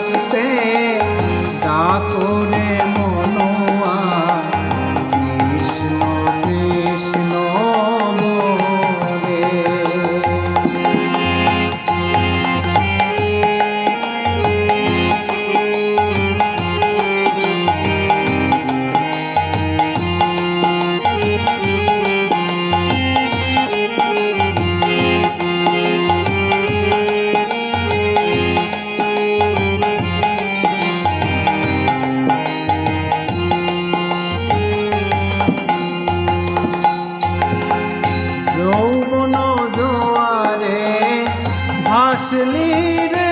থাকতে ডাকো কোন জোয়ারে ভাসলি রে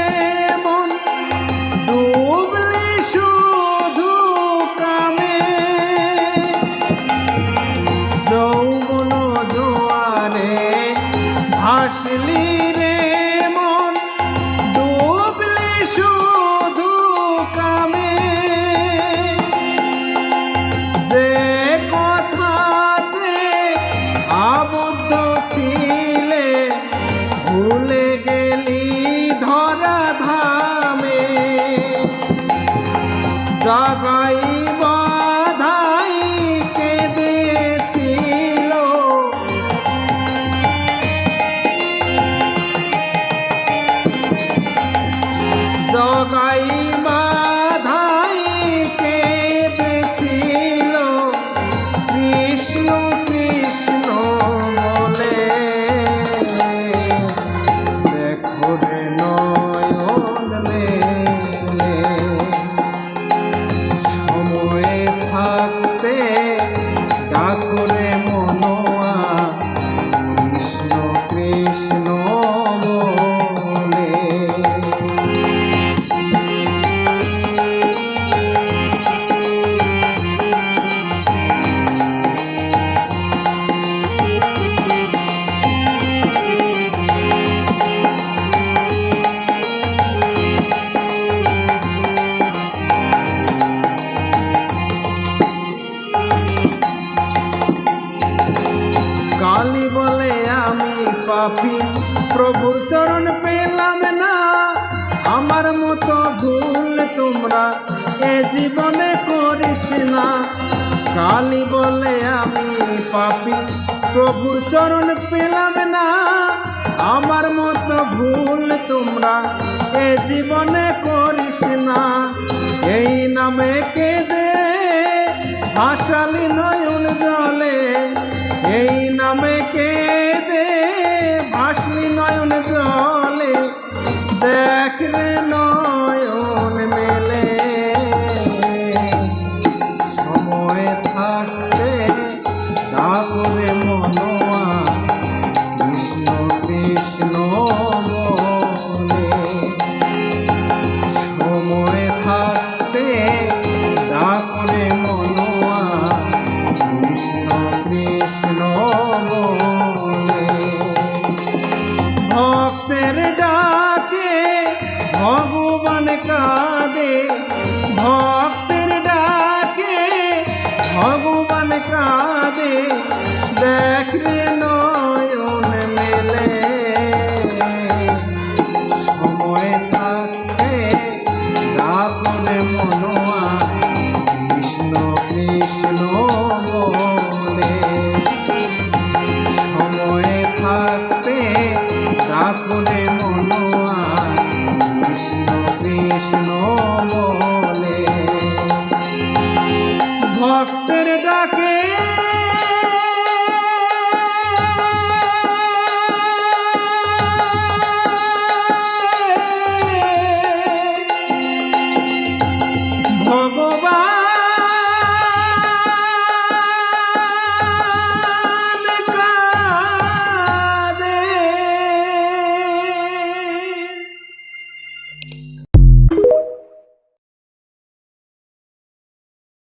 পাপি প্রভুর চরণ পেলাম না। আমার মতো ভুল তোমরা এ জীবনে করিস না। কালি বলে আমি পাপি প্রভুর চরণ পেলাম না। আমার মতো ভুল তোমরা এ জীবনে করিস না। এই নামে কেঁদে ডাকবে মনোয়া কৃষ্ণ কৃষ্ণ মনে সময় প্রাণ কাঁদে। দেখ রে নয়ন মেলে। সময় তাকে ডাকলে মনোয়া কৃষ্ণ কৃষ্ণ বলে। সময় থাকতে ডাকলে মনোয়া কৃষ্ণ কৃষ্ণ বলে। ভক্তের ডাকে